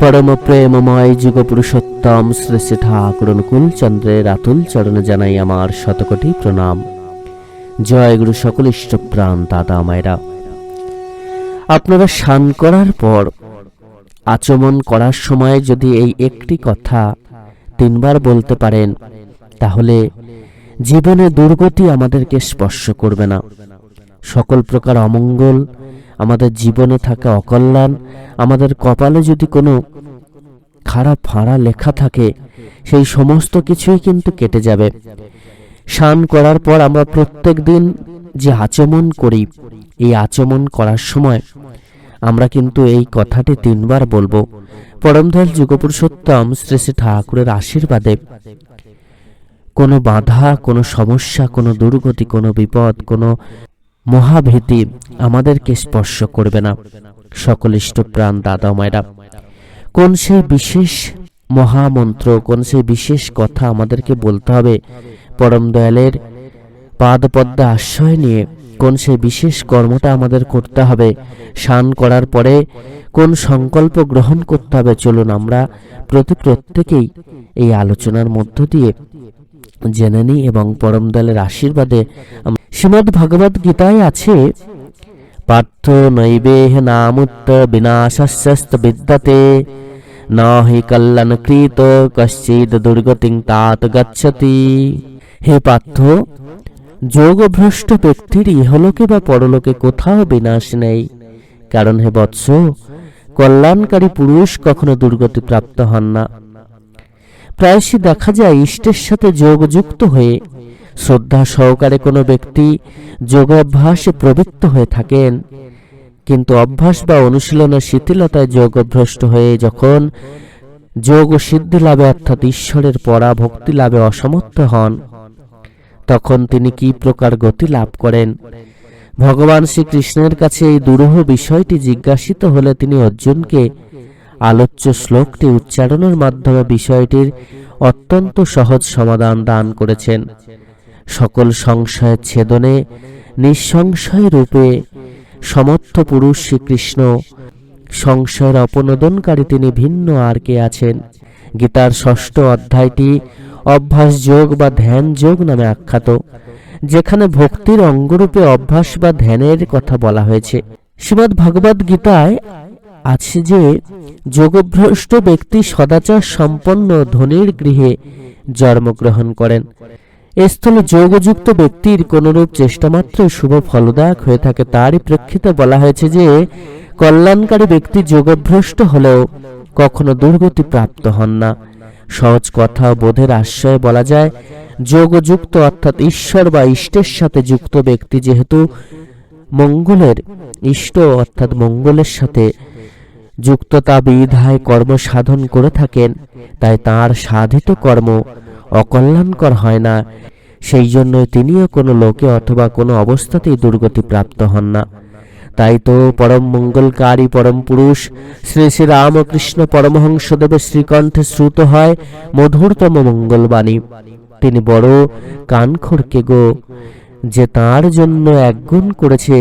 পরম প্রেমময় যুগ পুরুষোত্তম শ্রী ঠাকুর অনুকূল চন্দ্রের আতুল চরণে জানাই আমার শতকোটি প্রণাম। জয় গুরু সকল ইষ্টপ্রাণ দাদা মায়েরা। আপনারা স্নান করার পর, আচমন করার সময় যদি এই একটি কথা তিনবার বলতে পারেন, তাহলে জীবনে দুর্গতি আমাদেরকে স্পর্শ করবে না। সকল প্রকার অমঙ্গল আমাদের জীবনে থাকা অকল্যাণ। আমাদের কপালে যদি কোনো খারাপ ফাঁড়া লেখা থাকে, সেই সমস্ত কিছুই কিন্তু কেটে যাবে। স্নান করার পর আমরা প্রত্যেক দিন যে আচমন করি, এই আচমন করার সময় আমরা কিন্তু এই কথাটি তিনবার বলব। পরমধল যুগপুরুষোত্তম শ্রী শ্রী ঠাকুরের আশীর্বাদে কোনো বাধা, কোনো সমস্যা, কোনো দুর্গতি, কোনো বিপদ, কোনো মহাভীতি আমাদেরকে স্পর্শ করবে না। সকল ইষ্টপ্রাণ দাদা মায়েরা, কোন সেই বিশেষ মহামন্ত্র, কোন সেই বিশেষ কথা আমাদেরকে বলতে হবে? পরম দয়ালের পাদপদ্মা আশ্রয় নিয়ে কোন সেই বিশেষ কর্মটা আমাদের করতে হবে? স্নান করার পরে কোন সংকল্প গ্রহণ করতে হবে? চলুন আমরা প্রতি প্রত্যেকেই এই আলোচনার মধ্য দিয়ে জেনে নিই এবং পরম দলের আশীর্বাদে শ্রীমদ ভগবদ গীতায় আছে, পার্থ নৈবেহ নামুত্ত বিনাশস্যস্ত বিদ্যতে ন হি কল্যাণকৃত কশ্চিদ দুর্গতিং তাত গচ্ছতি। হে পার্থ, যোগভ্রষ্ট ব্যক্তির ইহলোকে বা পরলোকে কোথাও বিনাশ নেই, কারণ হে বৎস, কল্যাণকারী পুরুষ কখনো দুর্গতি প্রাপ্ত হন না। প্রায়শই দেখা যায় ইষ্টের সাথে যোগযুক্ত হয়ে। শ্রদ্ধা সহকারে কোনো ব্যক্তি যোগ অভ্যাসে প্রবৃত্ত হয়ে থাকেন। কিন্তু অভ্যাস বা অনুশীলনের শিথিলতায় যোগ যোগভ্রষ্ট হয়ে যখন যোগ ও সিদ্ধি লাভে অর্থাৎ ঈশ্বরের পরা ভক্তি লাভে অসমর্থ হন, তখন তিনি কি প্রকার গতি লাভ করেন? ভগবান শ্রীকৃষ্ণের কাছে এই দুরূহ বিষয়টি জিজ্ঞাসিত হলে তিনি অর্জুনকে আলোচ্য শ্লোকটি উচ্চারণের মাধ্যমে বিষয়টির অত্যন্ত সহজ সমাধান দান করেছেন। সকল সংশয়ের ছেদনে, নিঃসংশয় রূপে সমর্থ পুরুষ শ্রীকৃষ্ণ সংশয়ের অপনোদনকারী তিনি ভিন্ন আর কে আছেন। গীতার ষষ্ঠ অধ্যায়টি অভ্যাস যোগ বা ধ্যান যোগ নামে আখ্যাত, যেখানে ভক্তির অঙ্গরূপে অভ্যাস বা ধ্যানের কথা বলা হয়েছে। শ্রীমদ ভগবদ গীতায় আছে যে যোগভ্রষ্ট ব্যক্তি সদাচার সম্পন্ন ধনির গৃহে জন্মগ্রহণ করেন। স্থলে যোগযুক্ত ব্যক্তির কোনরূপ চেষ্টামাত্র শুভ ফলদায়ক হয়ে থাকে তারই প্রেক্ষিতে বলা হয়েছে যে, কল্যাণকারী ব্যক্তি যোগভ্রষ্ট হলেও কখনো দুর্গতি প্রাপ্ত হন না। সহজ কথা বোধের আশ্রয়ে বলা যায়, যোগযুক্ত অর্থাৎ ঈশ্বর বা ইষ্টের সাথে যুক্ত ব্যক্তি যেহেতু মঙ্গলের ইষ্ট অর্থাৎ মঙ্গলের সাথে যুক্ততা বিধায় কর্ম সাধন করে থাকেন, তাই তার সাধিত কর্ম অকল্যাণকর হয় না। সেই জন্য তিনিও কোনো লোকে অথবা কোনো অবস্থাতেই দুর্গতি প্রাপ্ত হন না। তাই তো পরম মঙ্গলকারী পরম পুরুষ শ্রী শ্রী রামকৃষ্ণ পরমহংসদেবের শ্রীকণ্ঠে শ্রুত হয় মধুরতম মঙ্গলবাণী। তিনি বড় কান খড়কে গো, যে তার জন্য এক গুণ করেছে,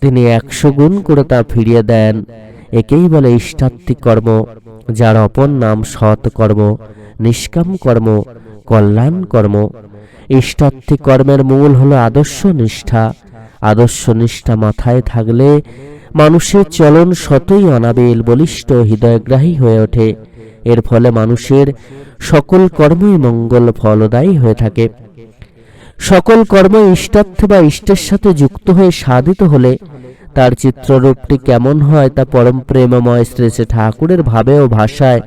তিনি একশো গুণ করে তা ফিরিয়ে দেন। একেই বলে ইষ্টাত্মিক কর্ম, যার অপর নাম সৎ কর্ম, নিষ্কাম কর্ম, কল্যাণ কর্ম। ইষ্টাত্মিক কর্মের মূল হলো আদর্শ নিষ্ঠা। আদর্শ নিষ্ঠা মাথায় থাকলে মানুষের চলন শতই অনাবিল, বলিষ্ঠ হৃদয়গ্রাহী হয়ে ওঠে। এর ফলে মানুষের সকল কর্মই মঙ্গল ফলদায়ী হয়ে থাকে। সকল কর্ম ইষ্টার্থ বা ইষ্টের সাথে যুক্ত হয়ে সাধিত হলে তার চিত্ররূপটি কেমন হয় তা পরম প্রেমময় শ্রী শ্রী ঠাকুরের ভাবে ও ভাষায়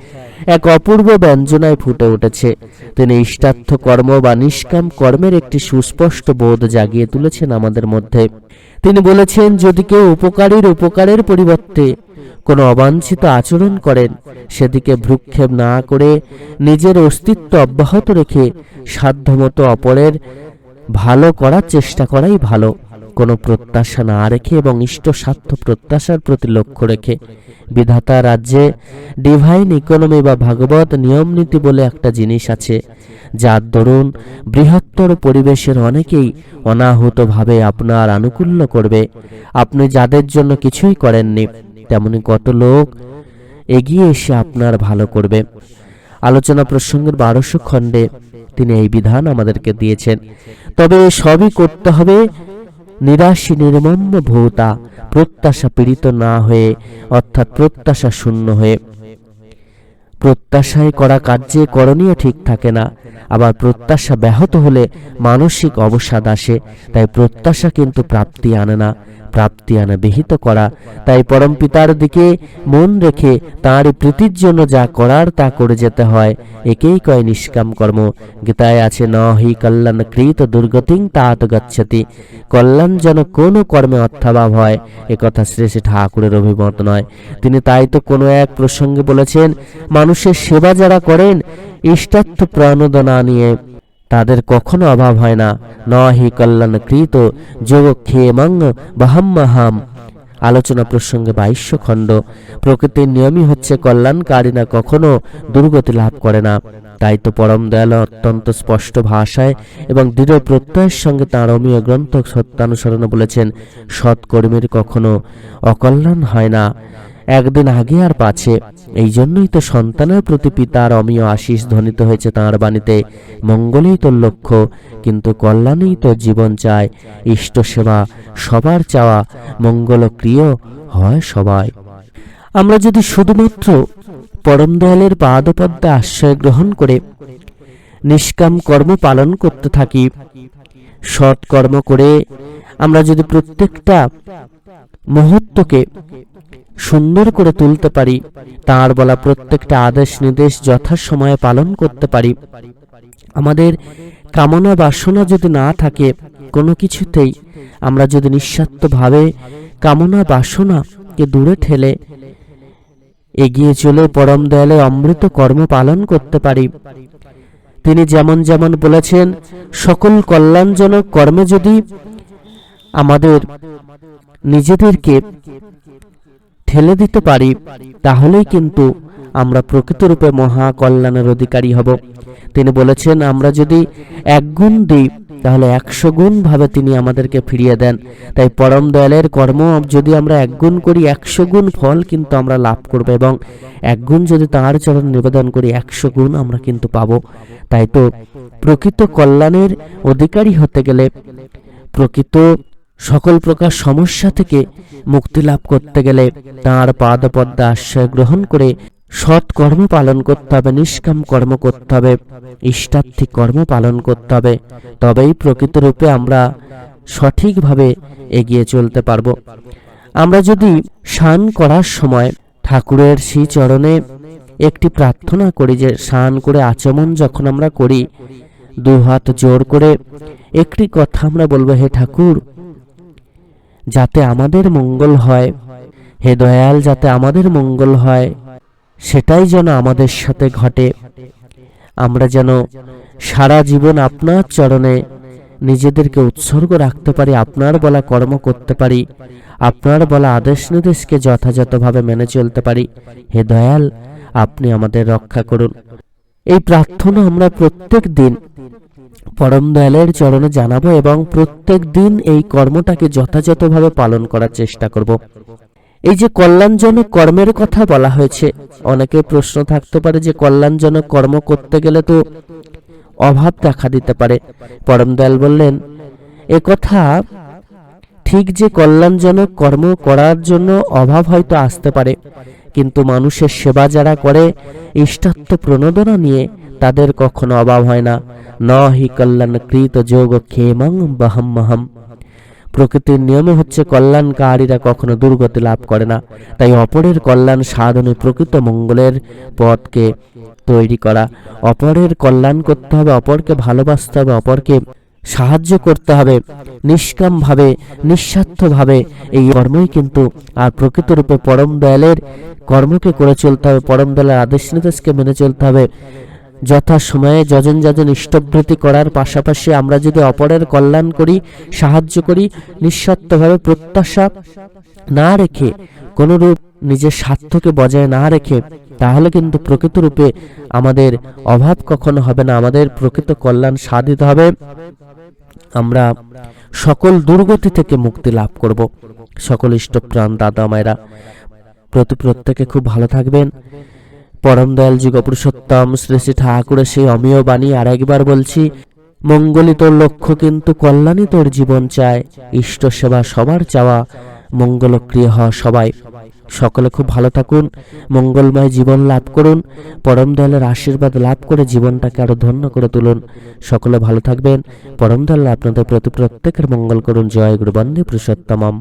এক অপূর্ব ব্যঞ্জনায় ফুটে উঠেছে। তিনি ইষ্টার্থ কর্ম বা নিষ্কাম কর্মের একটি সুস্পষ্ট বোধ জাগিয়ে তুলেছেন আমাদের মধ্যে। তিনি বলেছেন, যদি কেউ উপকারীর উপকারের পরিবর্তে কোনো অবাঞ্ছিত আচরণ করেন, সেদিকে ভ্রুক্ষেপ না করে নিজের অস্তিত্ব অব্যাহত রেখে সাধ্যমতো অপরের ভালো করার চেষ্টা করাই ভালো। কোনো প্রত্যাশা না রেখে এবং ইষ্ট স্বার্থ প্রত্যাশার প্রতি লক্ষ্য রেখে বিধাতা রাজ্যে ডিভাইন ইকোনমি বা ভাগবত নিয়ম নীতি বলে একটা জিনিস আছে, যার দরুন বৃহত্তর পরিবেশের অনেকেই অনাহুতভাবে আপনার আনুকূল্য করবে। আপনি যাদের জন্য কিছুই করেননি, তেমনি কত লোক এগিয়ে এসে আপনার ভালো করবে। আলোচনা প্রসঙ্গের বারোশো খণ্ডে তিনি এই বিধান আমাদেরকে দিয়েছেন। তবে সবই করতে হবে নিরাশী নির্মম্য ভূতা প্রত্যাশা পীড়িত না হয়ে অর্থাৎ প্রত্যাশা শূন্য হয়ে প্রত্যাশায় করা কার্যে করণীয় ঠিক থাকে না। আবার প্রত্যাশা ব্যাহত হলে মানসিক অবসাদ আসে, তাই প্রত্যাশা কিন্তু প্রাপ্তি আনে না। প্রাপ্তি আনে বিহিত করা। তাই পরম পিতার দিকে মন রেখে তাঁর প্রীতির জন্য যা করার তা করে যেতে হয়। একেই কয় নিষ্কাম কর্ম। গীতায় আছে ন হি কল্যাণ কৃত দুর্গতিং তাত গচ্ছতি। কল্যাণ যেন কোনো কর্মে অর্থাভাব হয় একথা শ্রী শ্রী ঠাকুরের অভিমত নয়। তিনি তাই তো কোনো এক প্রসঙ্গে বলেছেন মানুষের সেবা যারা করেন ইষ্টার্থ প্রণোদনা নিয়ে। তাদের কখনো অভাব হয় না। ন হি কল্যাণ কৃত, যোগ ক্ষেমং বাহাম্মাহাম। আলোচনা প্রসঙ্গে বাইশ্য খণ্ড। প্রকৃতির নিয়মই হচ্ছে কল্যাণকারী না কখনো দুর্গতি লাভ করে না। তাই তো পরম দয়াল অত্যন্ত স্পষ্ট ভাষায় এবং দৃঢ় প্রত্যয়ের সঙ্গে তাঁর অমীয় গ্রন্থ সত্যানুসরণে বলেছেন, সৎকর্মীর কখনো অকল্যাণ হয় না। একদিন আগে আর পাছে। এই জন্যই তো সন্তানের প্রতি পিতার অমীয় আশিস ধ্বনিত হয়েছে তাঁর বাণীতে। মঙ্গলেই তো লক্ষ্য, কিন্তু কল্যাণেই তো জীবন চায়। ইষ্ট সেবা সবার চাওয়া মঙ্গলক্রিয় হয় সবাই। আমরা যদি শুধুমাত্র পরম দয়ালের পাদপদ্মে আশ্রয় গ্রহণ করে নিষ্কাম কর্ম পালন করতে থাকি, সৎ কর্ম করে আমরা যদি প্রত্যেকটা মুহূর্তকে সুন্দর করে তুলতে পারি। তার বলা প্রত্যেকটা আদেশ নির্দেশ যথাসময়ে পালন করতে পারি। আমাদের কামনা বাসনা যদি না থাকে, কোনো কিছুতেই আমরা যদি নিঃস্বার্থভাবে কামনা বাসনাকে দূরে ঠেলে এগিয়ে চলে পরম দয়ালে অমৃত কর্ম পালন করতে পারি। তিনি যেমন যেমন বলেছেন, সকল কল্যাণজনক কর্মে যদি আমাদের নিজেদেরকে ঠেলে দিতে পারি, তাহলেই কিন্তু আমরা প্রকৃতরূপে মহা কল্যাণের অধিকারী হব। তিনি বলেছেন, আমরা যদি এক গুণ দিই, তাহলে একশো গুণ ভাবে তিনি আমাদেরকে ফিরিয়ে দেন। তাই পরম দয়ালের কর্ম, যদি আমরা এক গুণ করি, একশো গুণ ফল কিন্তু আমরা লাভ করব এবং এক গুণ যদি তাঁর চরণ নিবেদন করি, একশো গুণ আমরা কিন্তু পাব। তাই তো প্রকৃত কল্যাণের অধিকারী হতে গেলে প্রকৃত সকল প্রকার সমস্যা থেকে মুক্তি লাভ করতে গেলে তাঁর পাদপদ্মা আশ্রয় গ্রহণ করে সৎ কর্ম পালন করতে হবে, নিষ্কাম কর্ম করতে হবে ইষ্টার্থী কর্ম পালন করতে হবে। তবেই প্রকৃতরূপে আমরা সঠিকভাবে এগিয়ে চলতে পারব। আমরা যদি স্নান করার সময় ঠাকুরের শ্রী চরণে একটি প্রার্থনা করি যে স্নান করে আচমন যখন আমরা করি দু হাত জোর করে একটি কথা আমরা বলব, হে ঠাকুর যাতে আমাদের মঙ্গল হয়। হে দয়াল, যাতে আমাদের মঙ্গল হয়। সেটাই যেন আমাদের সাথে ঘটে। আমরা যেন সারা জীবন আপনার চরণে নিজেদেরকে উৎসর্গ রাখতে পারি, আপনার বলা কর্ম করতে পারি, আপনার বলা আদেশ নির্দেশকে যথাযথভাবে মেনে চলতে পারি। হে দয়াল, আপনি আমাদের রক্ষা করুন। এই প্রার্থনা আমরা প্রত্যেক দিন পরম দয়ালের চরণে জানাব এবং প্রত্যেক দিন এই কর্মটাকে যথাযথভাবে পালন করার চেষ্টা করব। এই যে কল্যাণজনক কর্মের কথা বলা হয়েছে, অনেকে প্রশ্ন থাকতে পারে যে কল্যাণজনক কর্ম করতে গেলে তো অভাব দেখা দিতে পারে। পরম দয়াল বললেন, এ কথা ঠিক যে কল্যাণজনক কর্ম করার জন্য অভাব হয়তো আসতে পারে, কিন্তু মানুষের সেবা যারা করে ইষ্টাত্ম প্রণোদনা নিয়ে তাদের কখনো অভাব হয় না। ন হি কল্যাণ কৃত যোগ ক্ষেমং বহম্মহম প্রকৃতির নিয়মে হচ্ছে কল্যাণকারীরা কখনো দুর্গতি লাভ করে না। তাই অপরের কল্যাণ সাধনে প্রকৃত মঙ্গলের পথকে তৈরি করা। অপরের কল্যাণ করতে হবে, অপরকে ভালোবাসতে হবে, অপরকে সাহায্য করতে হবে। নিষ্কামভাবে, নিঃস্বার্থভাবে এই কর্মই কিন্তু আর প্রকৃতরূপে পরম দয়ালের কর্মকে করে চলতে হবে, পরম দয়ালের আদেশ নির্দেশকে মেনে চলতে হবে। যথা সময়ে যজন যজন ইষ্টভৃতি করার পাশাপাশি আমরা যদি অপরের কল্যাণ করি, সাহায্য করি নিঃস্বার্থভাবে প্রত্যাশা না রেখে, কোনরূপ নিজের স্বার্থকে বজায় না রেখে, তাহলে কিন্তু প্রকৃত রূপে আমাদের অভাব কখনো হবে না, আমাদের প্রকৃত কল্যাণ সাধিত হবে। আমরা সকল দুর্গতি থেকে মুক্তি লাভ করব। সকল ইষ্টপ্রাণ দাদা মায়েরা প্রতি প্রত্যেকে খুব ভালো থাকবেন। পরম দয়াল যুগ পুরুষোত্তম শ্রী শ্রী ঠাকুরের সেই অমীয় বাণী আর একবার বলছি মঙ্গলই তোর লক্ষ্য কিন্তু কল্যাণই তোর জীবন চায়। ইষ্ট সেবা সবার চাওয়া মঙ্গলক্রিয় হওয়া সবাই। সকলে খুব ভালো থাকুন, মঙ্গলময় জীবন লাভ করুন, পরম দয়ালের আশীর্বাদ লাভ করে জীবনটাকে আরও ধন্য করে তুলুন। সকলে ভালো থাকবেন, পরম দয়াল আপনাদের প্রতি প্রত্যেকের মঙ্গল করুন। জয় গুরু বন্দে পুরুষোত্তমম।